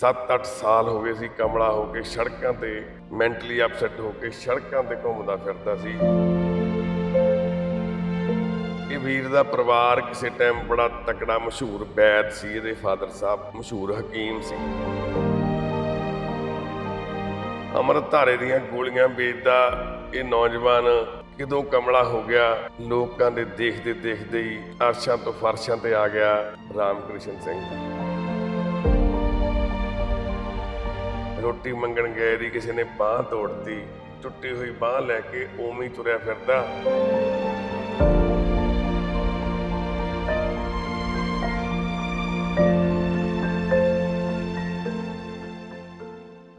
7-8 ਸਾਲ ਹੋ ਗਏ ਸੀ ਕਮਲਾ ਹੋ ਕੇ ਸੜਕਾਂ ਤੇ ਮੈਂਟਲੀ ਅਪਸੈਟ ਹੋ ਕੇ ਸੜਕਾਂ ਤੇ ਘੁੰਮਦਾ ਫਿਰਦਾ ਸੀ। ਇਹ ਵੀਰ ਦਾ ਪਰਿਵਾਰ ਕਿਸੇ ਟਾਈਮ ਬੜਾ ਤਕੜਾ ਮਸ਼ਹੂਰ ਬੈਦ ਸੀ, ਇਹਦੇ ਫਾਦਰ ਸਾਹਿਬ ਮਸ਼ਹੂਰ ਹਕੀਮ ਸੀ। ਅੰਮ੍ਰਿਤ ਧਾਰੇ ਦੀਆਂ ਗੋਲੀਆਂ ਵੇਚਦਾ ਇਹ ਨੌਜਵਾਨ ਕਿਦੋਂ ਕਮਲਾ ਹੋ ਗਿਆ, ਲੋਕਾਂ ਦੇ ਦੇਖਦੇ ਦੇਖਦੇ ਹੀ ਅਰਸ਼ਾਂ ਤੋਂ ਫਰਸ਼ਾਂ ਤੇ ਆ ਗਿਆ ਰਾਮਕ੍ਰਿਸ਼ਨ ਸਿੰਘ। ਰੋਟੀ ਮੰਗਣ ਗਏ ਦੀ ਕਿਸੇ ਨੇ ਬਾਹ ਤੋੜਤੀ। ਟੁੱਟੀ ਹੋਈ ਬਾਹ ਲੈ ਕੇ ਉਵੇਂ ਹੀ ਤੁਰਿਆ ਫਿਰਦਾ।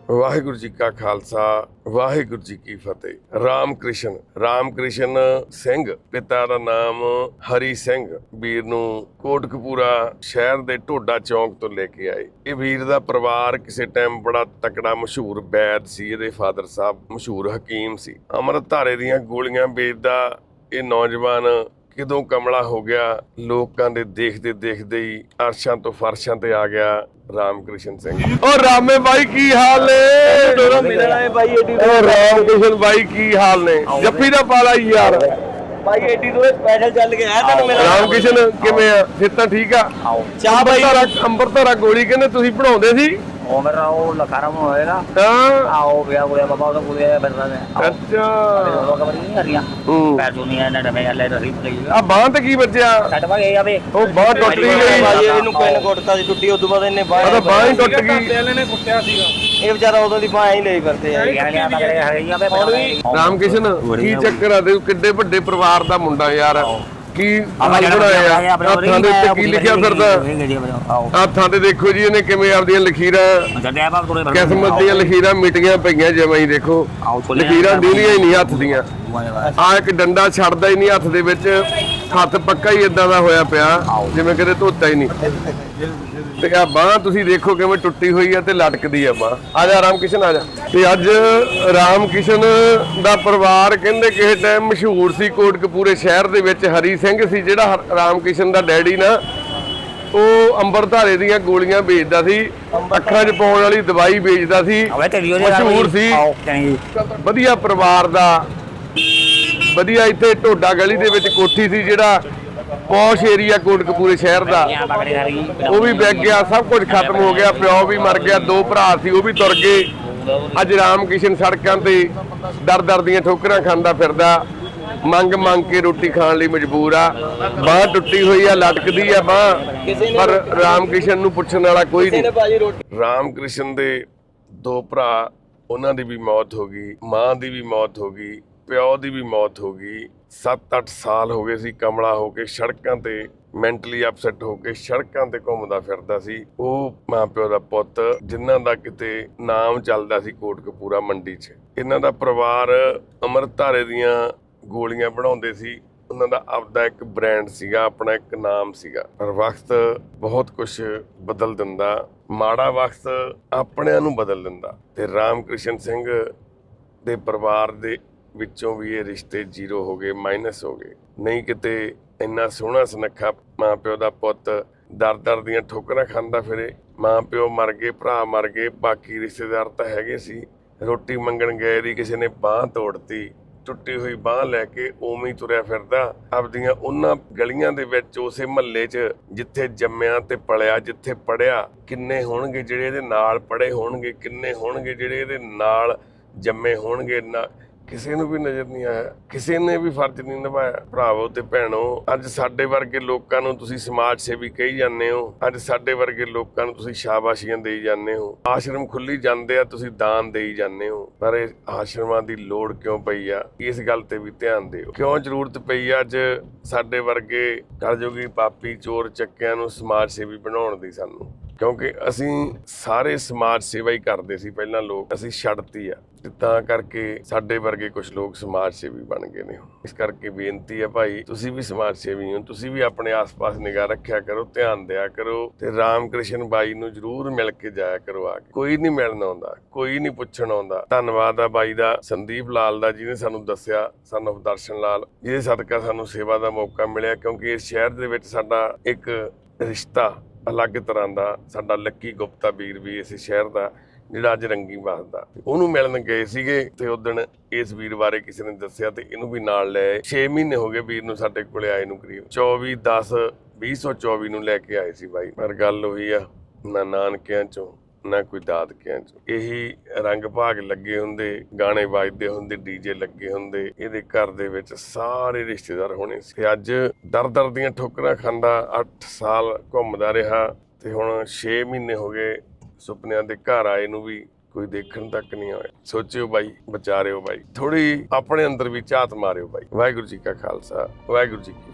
ਵਾਹਿਗੁਰੂ ਜੀ ਕਾ ਖਾਲਸਾ, ਵਾਹਿਗੁਰੂ ਜੀ ਕੀ ਫਤਿਹ। ਰਾਮਕ੍ਰਿਸ਼ਨ ਰਾਮਕ੍ਰਿਸ਼ਨ ਸਿੰਘ, ਪਿਤਾ ਦਾ ਨਾਮ ਹਰੀ ਸਿੰਘ। ਵੀਰ ਨੂੰ ਕੋਟਕਪੂਰਾ ਸ਼ਹਿਰ ਦੇ ਢੋਡਾ ਚੌਂਕ ਤੋਂ ਲੈ ਕੇ ਆਏ। ਇਹ ਵੀਰ ਦਾ ਪਰਿਵਾਰ ਕਿਸੇ ਟਾਈਮ ਬੜਾ ਤਕੜਾ ਮਸ਼ਹੂਰ ਬੈਦ ਸੀ, ਇਹਦੇ ਫਾਦਰ ਸਾਹਿਬ ਮਸ਼ਹੂਰ ਹਕੀਮ ਸੀ। ਅੰਮ੍ਰਿਤ ਧਾਰੇ ਦੀਆਂ ਗੋਲੀਆਂ ਵੇਚਦਾ ਇਹ ਨੌਜਵਾਨ ਕਿਦੋਂ ਕਮਲਾ ਹੋ ਗਿਆ ਲੋਕਾਂ ਦੇ ਦੇਖਦੇ ਦੇਖਦੇ ਹੀ ਅਰਸ਼ਾਂ ਤੋਂ ਫਰਸ਼ਾਂ ਤੇ ਆ ਗਿਆ ਰਾਮਕ੍ਰਿਸ਼ਨ ਸਿੰਘ। ਓ ਰਾਮੇ ਬਾਈ ਕੀ ਹਾਲ ਨੇ? ਦੋਨੋਂ ਮਿਲਣ ਆਏ ਬਾਈ ਏਡੀ ਓ ਰਾਮਕ੍ਰਿਸ਼ਨ ਬਾਈ ਕੀ ਹਾਲ ਨੇ? ਜੱਫੀ ਦਾ ਪਾਲਾ ਯਾਰ। ਬਾਈ ਏਡੀ ਤੋਂ ਸਪੈਸ਼ਲ ਚੱਲ ਕੇ ਆਇਆ ਤੁਹਾਨੂੰ ਮਿਲਣ। ਰਾਮਕ੍ਰਿਸ਼ਨ ਕਿਵੇਂ ਆ? ਫਿਰ ਤਾਂ ਠੀਕ ਆ? ਚਾਹ ਬਾਈ। ਅੰਬਰਧਾਰਾ ਅੰਬਰਧਾਰਾ ਗੋਲੀ ਕਹਿੰਦੇ ਤੁਸੀਂ ਬਣਾਉਂਦੇ ਸੀ? ਉਹ ਮੇਰਾ ਉਹ ਲਖਾਰਾ ਨੂੰ ਹੋਏਗਾ ਹਾਂ ਆਓ ਗਿਆ ਹੋਇਆ ਬਾਬਾ ਉਹਦਾ ਕੋਈ ਬੰਦਾ ਨੇ ਅੱਛਾ ਉਹ ਕਬਰ ਨਹੀਂ ਹਰੀਆਂ ਹੂੰ ਪੈਰ ਦੁਨੀਆ ਨੇ ਡਮੇ ਲੈ ਰਹੀ ਪਈ ਆ ਬਾਂਹ ਤੇ ਕੀ ਵੱਜਿਆ ਛੱਡ ਵਾ ਗਿਆ ਵੇ ਉਹ ਬਾਂਹ ਟੁੱਟ ਗਈ ਬਾਈ ਇਹਨੂੰ ਪਿੰਨ ਕੁੱਟਤਾ ਸੀ ਟੁੱਟੀ ਉਦੋਂ ਬਾਅਦ ਇਹਨੇ ਬਾਹ ਉਹਦਾ ਬਾਂਹ ਹੀ ਟੁੱਟ ਗਈ ਇਹ ਵਿਚਾਰਾ ਉਦੋਂ ਦੀ ਬਾਹ ਹੀ ਲਈ ਫਿਰਦੇ ਆ ਹਰੀਆਂ ਵੇ ਰਾਮਕ੍ਰਿਸ਼ਨ ਕੀ ਚੱਕਰ ਆ ਦੇ ਕਿੱਡੇ ਵੱਡੇ ਪਰਿਵਾਰ ਦਾ ਮੁੰਡਾ ਯਾਰ ਕੀ ਹਾਲ ਬਣਾਇਆ ਹੱਥਾਂ ਦੇ ਉੱਤੇ ਕੀ ਲਿਖਿਆ ਫਿਰਦਾ? ਹੱਥਾਂ ਤੇ ਦੇਖੋ ਜੀ ਇਹਨੇ ਕਿਵੇਂ ਆਪਦੀਆਂ ਲਖੀਰਾਂ ਕਿਸਮਤ ਦੀਆਂ ਲਖੀਰਾਂ ਮਿਟੀਆਂ ਪਈਆਂ ਜਿਵੇਂ ਹੀ ਦੇਖੋ। ਲਖੀਰਾਂ ਡੀਲੀਆਂ ਹੀ ਨਹੀਂ ਹੱਥ ਦੀਆਂ। ਆ ਇੱਕ ਡੰਡਾ ਛੱਡਦਾ ਹੀ ਨਹੀਂ ਹੱਥ ਦੇ ਵਿੱਚ। ਹੱਥ ਪੱਕਾ ਹੀ ਇਦਾਂ ਦਾ ਹੋਇਆ ਪਿਆ ਜਿਵੇਂ ਕਦੇ ਧੋਤਾ ਹੀ ਨਹੀਂ। ਤੇ ਆ ਬਾਹ ਤੁਸੀਂ ਦੇਖੋ ਕਿਵੇਂ ਟੁੱਟੀ ਹੋਈ ਆ ਤੇ ਲਟਕਦੀ ਆ ਬਾਹ। ਆ ਜਾ ਰਾਮਕਿਸ਼ਨ ਆ ਜਾ। ਤੇ ਅੱਜ ਰਾਮਕਿਸ਼ਨ ਦਾ ਪਰਿਵਾਰ ਕਹਿੰਦੇ ਕਿਸੇ ਟਾਈਮ ਮਸ਼ਹੂਰ ਸੀ ਕੋਟਕਪੂਰੇ ਸ਼ਹਿਰ ਦੇ ਵਿੱਚ। ਹਰੀ ਸਿੰਘ ਸੀ ਜਿਹੜਾ ਹਰ- ਰਾਮਕਿਸ਼ਨ ਦਾ ਡੈਡੀ ਨਾ ਉਹ ਅੰਬਰਧਾਰੇ ਦੀਆਂ ਗੋਲੀਆਂ ਵੇਚਦਾ ਸੀ। ਅੱਖਾਂ 'ਚ ਪਾਉਣ ਵਾਲੀ ਦਵਾਈ ਵੇਚਦਾ ਸੀ। ਮਸ਼ਹੂਰ ਸੀ। ਵਧੀਆ ਪਰਿਵਾਰ ਦਾ ਵਧੀਆ ਇੱਥੇ ਢੋਡਾ ਗਲੀ ਦੇ ਵਿੱਚ ਕੋਠੀ ਸੀ ਜਿਹੜਾ ਪੌਸ਼ ਏਰੀਆ ਕੋਟਕਪੂਰੇ ਸ਼ਹਿਰ ਦਾ। ਉਹ ਵੀ ਵਿਕ ਗਿਆ ਸਭ ਕੁਝ ਖਤਮ ਹੋ ਗਿਆ ਪਿਓ ਵੀ ਮਰ ਗਿਆ ਦੋ ਭਰਾ ਸੀ ਉਹ ਵੀ ਤੁਰ ਗਏ। ਅੱਜ ਰਾਮਕਿਸ਼ਨ ਸੜਕਾਂ ਤੇ ਦਰ ਦਰ ਦੀਆਂ ਠੋਕਰਾਂ ਖਾਂਦਾ ਫਿਰਦਾ। ਮੰਗ ਮੰਗ ਕੇ ਰੋਟੀ ਖਾਣ ਲਈ ਮਜਬੂਰ ਆ। ਬਾਹ ਟੁੱਟੀ ਹੋਈ ਆ ਲਟਕਦੀ ਆ ਬਾਹ ਪਰ ਰਾਮਕਿਸ਼ਨ ਨੂੰ ਪੁੱਛਣ ਵਾਲਾ ਕੋਈ ਨਹੀਂ। ਬਾਜੀ ਰੋਟੀ ਰਾਮਕ੍ਰਿਸ਼ਨ ਦੇ ਦੋ ਭਰਾ ਉਹਨਾਂ ਦੀ ਵੀ ਮੌਤ ਹੋ ਗਈ ਮਾਂ ਦੀ ਵੀ ਮੌਤ ਹੋ ਗਈ। ਪਿਓ ਦੀ ਵੀ ਮੌਤ ਹੋ ਗਈ। 7-8 ਸਾਲ ਹੋ ਗਏ ਸੀ ਕਮਲਾ ਹੋ ਕੇ ਸੜਕਾਂ ਤੇ ਮੈਂਟਲੀ ਅਪਸੈਟ ਹੋ ਕੇ ਸੜਕਾਂ ਤੇ ਘੁੰਮਦਾ ਫਿਰਦਾ ਸੀ। ਉਹ ਮਾਂ ਪਿਓ ਦਾ ਪੁੱਤ, ਜਿਨ੍ਹਾਂ ਦਾ ਕਿਤੇ ਨਾਮ ਚੱਲਦਾ ਸੀ ਕੋਟਕਪੂਰਾ ਮੰਡੀ 'ਚ। ਇਹਨਾਂ ਦਾ ਪਰਿਵਾਰ ਅੰਮ੍ਰਿਤਧਾਰੇ ਦੀਆਂ ਗੋਲੀਆਂ ਬਣਾਉਂਦੇ ਸੀ। ਉਹਨਾਂ ਦਾ ਆਪਦਾ ਇੱਕ ਬ੍ਰਾਂਡ ਸੀਗਾ, ਆਪਣਾ ਇੱਕ ਨਾਮ ਸੀਗਾ। ਪਰ ਵਕਤ ਬਹੁਤ ਕੁਝ ਬਦਲ ਦਿੰਦਾ। ਮਾੜਾ ਵਕਤ ਆਪਣਿਆਂ ਨੂੰ ਬਦਲ ਦਿੰਦਾ। ਤੇ ਰਾਮਕ੍ਰਿਸ਼ਨ ਸਿੰਘ ਦੇ ਪਰਿਵਾਰ ਦੇ ਵਿੱਚੋਂ ਵੀ ਇਹ ਰਿਸ਼ਤੇ ਜ਼ੀਰੋ ਹੋ ਗਏ, ਮਾਈਨਸ ਹੋ ਗਏ। ਨਹੀਂ ਕਿਤੇ ਇੰਨਾ ਸੋਹਣਾ ਸੁਨੱਖਾ ਮਾਂ ਪਿਓ ਦਾ ਪੁੱਤ ਦਰ ਦਰ ਦੀਆਂ ਠੋਕਰਾਂ ਖਾਂਦਾ ਫਿਰੇ। ਮਾਂ ਪਿਓ ਮਰ ਗਏ, ਭਰਾ ਮਰ ਗਏ, ਬਾਕੀ ਰਿਸ਼ਤੇਦਾਰ ਤਾਂ ਹੈਗੇ ਸੀ। ਰੋਟੀ ਮੰਗਣ ਗਏ ਦੀ ਕਿਸੇ ਨੇ ਬਾਹ ਤੋੜਤੀ, ਟੁੱਟੀ ਹੋਈ ਬਾਹ ਲੈ ਕੇ ਉਵੇਂ ਹੀ ਤੁਰਿਆ ਫਿਰਦਾ। ਆਪਦੀਆਂ ਉਹਨਾਂ ਗਲੀਆਂ ਦੇ ਵਿੱਚ ਉਸੇ ਮਹੱਲੇ 'ਚ ਜਿੱਥੇ ਜੰਮਿਆ ਤੇ ਪਲਿਆ, ਜਿੱਥੇ ਪੜਿਆ ਕਿੰਨੇ ਹੋਣਗੇ ਜਿਹੜੇ ਇਹਦੇ ਨਾਲ ਪੜੇ ਹੋਣਗੇ, ਕਿੰਨੇ ਹੋਣਗੇ ਜਿਹੜੇ ਇਹਦੇ ਨਾਲ ਜੰਮੇ ਹੋਣਗੇ, ਨਾ ਕਿਸੇ ਨੂੰ ਵੀ ਨਜ਼ਰ ਨਹੀਂ ਆਇਆ, ਕਿਸੇ ਨੇ ਵੀ ਫਰਜ਼ ਨਹੀਂ ਨਿਭਾਇਆ। ਭਰਾਵੋ ਤੇ ਭੈਣੋ, ਅੱਜ ਸਾਡੇ ਵਰਗੇ ਲੋਕਾਂ ਨੂੰ ਤੁਸੀਂ ਸਮਾਜ ਸੇਵੀ ਕਹੀ ਜਾਂਦੇ ਹੋ, ਅੱਜ ਸਾਡੇ ਵਰਗੇ ਲੋਕਾਂ ਨੂੰ ਤੁਸੀਂ ਸ਼ਾਬਾਸ਼ੀਆਂ ਦੇਈ ਜਾਂਦੇ ਹੋ। ਆਸ਼ਰਮ ਖੁੱਲੀ ਜਾਂਦੇ ਆ, ਤੁਸੀਂ ਦਾਨ ਦੇਈ ਜਾਂਦੇ ਹੋ। ਪਰ ਇਹ ਆਸ਼ਰਮਾਂ ਦੀ ਲੋੜ ਕਿਉਂ ਪਈ ਆ? ਇਸ ਗੱਲ ਤੇ ਵੀ ਧਿਆਨ ਦਿਓ। ਕਿਉਂ ਜ਼ਰੂਰਤ ਪਈ ਆ ਅੱਜ ਸਾਡੇ ਵਰਗੇ ਕਲਯੁਗੀ ਪਾਪੀ ਚੋਰ ਚੱਕਿਆਂ ਨੂੰ ਸਮਾਜ ਸੇਵੀ ਬਣਾਉਣ ਦੀ ਸਾਨੂੰ? ਕਿਉਂਕਿ ਅਸੀਂ ਸਾਰੇ ਸਮਾਜ ਸੇਵਾ ਹੀ ਕਰਦੇ ਸੀ ਪਹਿਲਾਂ ਲੋਕ, ਅਸੀਂ ਛੱਡਤੀ ਆ। ਤੇ ਤਾਂ ਕਰਕੇ ਸਾਡੇ ਵਰਗੇ ਕੁਝ ਲੋਕ ਸਮਾਜ ਸੇਵੀ ਬਣ ਗਏ ਨੇ ਇਸ ਕਰਕੇ ਬੇਨਤੀ ਹੈ ਭਾਈ, ਤੁਸੀਂ ਵੀ ਸਮਾਜ ਸੇਵੀ ਹੋ, ਤੁਸੀਂ ਵੀ ਆਪਣੇ ਆਸ-ਪਾਸ ਨਿਗਾਹ ਰੱਖਿਆ ਕਰੋ, ਧਿਆਨ ਦਿਆ ਕਰੋ ਤੇ ਰਾਮਕ੍ਰਿਸ਼ਨ ਬਾਈ ਨੂੰ ਜਰੂਰ ਮਿਲ ਕੇ ਜਾਇਆ ਕਰੋ ਆ ਕੇ। ਕੋਈ ਨਹੀਂ ਮਿਲਣ ਆਉਂਦਾ, ਕੋਈ ਨਹੀਂ ਪੁੱਛਣ ਆਉਂਦਾ। ਧੰਨਵਾਦ ਆ ਬਾਈ ਦਾ, ਸੰਦੀਪ ਲਾਲ ਦਾ ਜਿਹਨੇ ਸਾਨੂੰ ਦੱਸਿਆ ਸਾਨੂੰ ਦਰਸ਼ਨ ਲਾਲ, ਜਿਹਦੇ ਸਦਕਾ ਸਾਨੂੰ ਸੇਵਾ ਦਾ ਮੌਕਾ ਮਿਲਿਆ, ਕਿਉਂਕਿ ਇਸ ਸ਼ਹਿਰ ਦੇ ਵਿੱਚ ਸਾਡਾ ਇੱਕ ਰਿਸ਼ਤਾ ਅਲੱਗ ਤਰ੍ਹਾਂ ਦਾ ਸਾਡਾ ਲੱਕੀ ਗੁਪਤਾ ਵੀਰ ਵੀ ਇਸ ਸ਼ਹਿਰ ਦਾ ਜਿਹੜਾ ਅੱਜ ਰੰਗੀ ਵੱਸਦਾ ਉਹਨੂੰ ਮਿਲਣ ਗਏ ਸੀਗੇ ਤੇ ਉਸ ਦਿਨ ਇਸ ਵੀਰ ਬਾਰੇ ਕਿਸੇ ਨੇ ਦੱਸਿਆ ਤੇ ਇਹਨੂੰ ਵੀ ਨਾਲ ਲੈ 6 ਮਹੀਨੇ ਹੋ ਗਏ ਵੀਰ ਨੂੰ ਸਾਡੇ ਕੋਲੇ ਆਏ ਨੂੰ ਕਰੀਬ। 24 10 2024 ਨੂੰ ਲੈ ਕੇ ਆਏ ਸੀ ਬਾਈ। ਪਰ ਗੱਲ ਉਹੀ ਆ, ਮੈਂ ਨਾਨਕਿਆਂ ਚੋਂ ਨਾ ਕੋਈ ਦਾਦਕਿਆਂ ਚ। ਇਹੀ ਰੰਗ ਭਾਗ ਲੱਗੇ ਹੁੰਦੇ, ਗਾਣੇ ਵੱਜਦੇ ਹੁੰਦੇ, ਡੀਜੇ ਲੱਗੇ ਹੁੰਦੇ, ਇਹਦੇ ਘਰ ਦੇ ਵਿੱਚ ਸਾਰੇ ਰਿਸ਼ਤੇਦਾਰ ਹੋਣੇ ਸੀ। ਤੇ ਅੱਜ ਦਰ ਦਰ ਦੀਆਂ ਠੋਕਰਾਂ ਖਾਂਦਾ 8 ਸਾਲ ਘੁੰਮਦਾ ਰਿਹਾ ਤੇ ਹੁਣ 6 ਮਹੀਨੇ ਹੋ ਗਏ ਸੁਪਨਿਆਂ ਦੇ ਘਰ ਆਏ ਨੂੰ ਵੀ ਕੋਈ ਦੇਖਣ ਤੱਕ ਨਹੀਂ ਆਇਆ। ਸੋਚਿਓ ਬਾਈ, ਵਿਚਾਰਿਓ ਬਾਈ ਥੋੜੀ ਆਪਣੇ ਅੰਦਰ ਵੀ ਝਾਤ ਮਾਰਿਓ ਬਾਈ। ਵਾਹਿਗੁਰੂ ਜੀ ਕਾ ਖਾਲਸਾ, ਵਾਹਿਗੁਰੂ ਜੀ ਕੀ